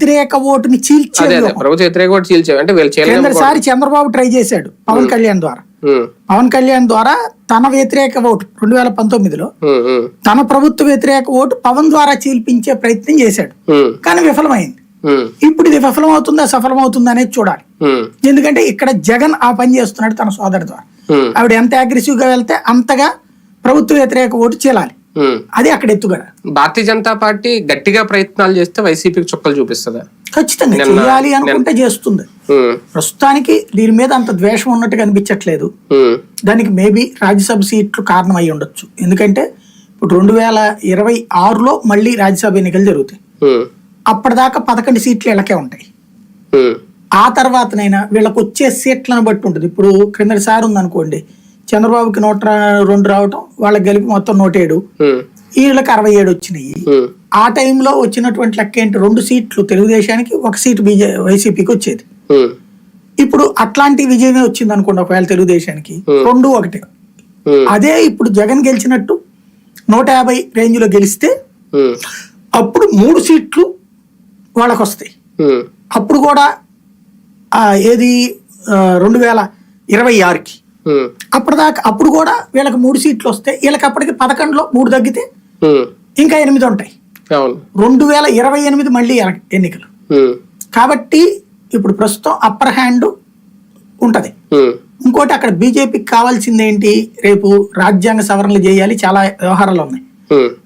వ్యతిరేక ఓటుని అదే చీల్చే అదే ప్రభుత్వ వ్యతిరేక కూడా చీల్చావు అంటే కిందసారి చంద్రబాబు ట్రై చేశాడు పవన్ కళ్యాణ్ ద్వారా. పవన్ కళ్యాణ్ ద్వారా తన వ్యతిరేక ఓటు రెండు వేల పంతొమ్మిదిలో తన ప్రభుత్వ వ్యతిరేక ఓటు పవన్ ద్వారా చీల్పించే ప్రయత్నం చేశాడు. కానీ విఫలమైంది. ఇప్పుడు ఇది విఫలమవుతుందా సఫలమవుతుందా అనేది చూడాలి. ఎందుకంటే ఇక్కడ జగన్ ఆ పని చేస్తున్నాడు తన సోదరు ద్వారా. ఆవిడ ఎంత అగ్రెసివ్గా వెళ్తే అంతగా ప్రభుత్వ వ్యతిరేక ఓటు చీలాలి. అది అక్కడ ఎత్తుగడ. భారతీయ జనతా పార్టీ గట్టిగా ప్రయత్నాలు చేస్తే వైసీపీకి చుక్కలు చూపిస్తుందా? ఖచ్చితంగా. చేయాలి అనుకుంటే చేస్తుంది. ప్రస్తుతానికి దీని మీద అంత ద్వేషం ఉన్నట్టు కనిపించట్లేదు దానికి మేబీ రాజ్యసభ సీట్లు కారణం అయి ఉండొచ్చు. ఎందుకంటే ఇప్పుడు రెండు వేల ఇరవై ఆరులో మళ్ళీ రాజ్యసభ ఎన్నికలు జరుగుతాయి. అప్పటిదాకా పదకొండు సీట్లు వీళ్ళకే ఉంటాయి. ఆ తర్వాతనైనా వీళ్ళకి వచ్చే సీట్లను బట్టి ఉంటుంది. ఇప్పుడు క్రిందటిసారి ఉందనుకోండి చంద్రబాబుకి నూట రెండు రావటం వాళ్ళకి కలిపి మొత్తం నూట ఏడు. వీళ్ళకి అరవై ఏడు వచ్చినాయి. ఆ టైంలో వచ్చినటువంటి లెక్క ఏంటి? రెండు సీట్లు తెలుగుదేశానికి ఒక సీటు బీజే వైసీపీకి వచ్చేది. ఇప్పుడు అట్లాంటి విజయమే వచ్చింది అనుకోండి ఒకవేళ తెలుగుదేశానికి. రెండు ఒకటే. అదే ఇప్పుడు జగన్ గెలిచినట్టు నూట యాభై రేంజ్లో గెలిస్తే ఉమ్, అప్పుడు మూడు సీట్లు వాళ్ళకి వస్తాయి అప్పుడు కూడా ఏది రెండు వేల ఇరవై ఆరుకి. అప్పటిదాకా అప్పుడు కూడా వీళ్ళకి మూడు సీట్లు వస్తాయి వీళ్ళకి అప్పటికి పదకొండులో మూడు తగ్గితే ఇంకా ఎనిమిది ఉంటాయి. రెండు వేల ఇరవై ఎనిమిది మళ్ళీ ఎన్నికలు. కాబట్టి ఇప్పుడు ప్రస్తుతం అప్పర్ హ్యాండ్ ఉంటది. ఇంకోటి అక్కడ బీజేపీకి కావాల్సింది ఏంటి? రేపు రాజ్యాంగ సవరణలు చేయాలి. చాలా వ్యవహారాలు ఉన్నాయి.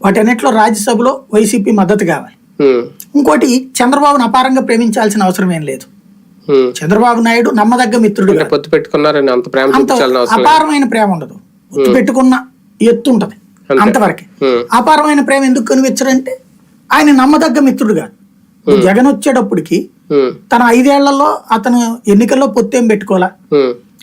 వాటన్నిటిలో రాజ్యసభలో వైసీపీ మద్దతు కావాలి. ఇంకోటి చంద్రబాబును అపారంగా ప్రేమించాల్సిన అవసరం ఏం లేదు. చంద్రబాబు నాయుడు నమ్మదగ్గ మిత్రుడు పొత్తు పెట్టుకున్నారని అంత ప్రేమ. అపారమైన ప్రేమ ఉండదు. గుర్తు పెట్టుకున్న ఎత్తు ఉంటది. అంతే. అంతవరకే. అపారమైన ప్రేమ ఎందుకు కనిపించడంటే ఆయన నమ్మదగ్గ మిత్రుడు కాదు. జగన్ వచ్చేటప్పటికి తన ఐదేళ్ళలో అతను ఎన్నికల్లో పొత్తేం పెట్టుకోవాలా? ఉమ్,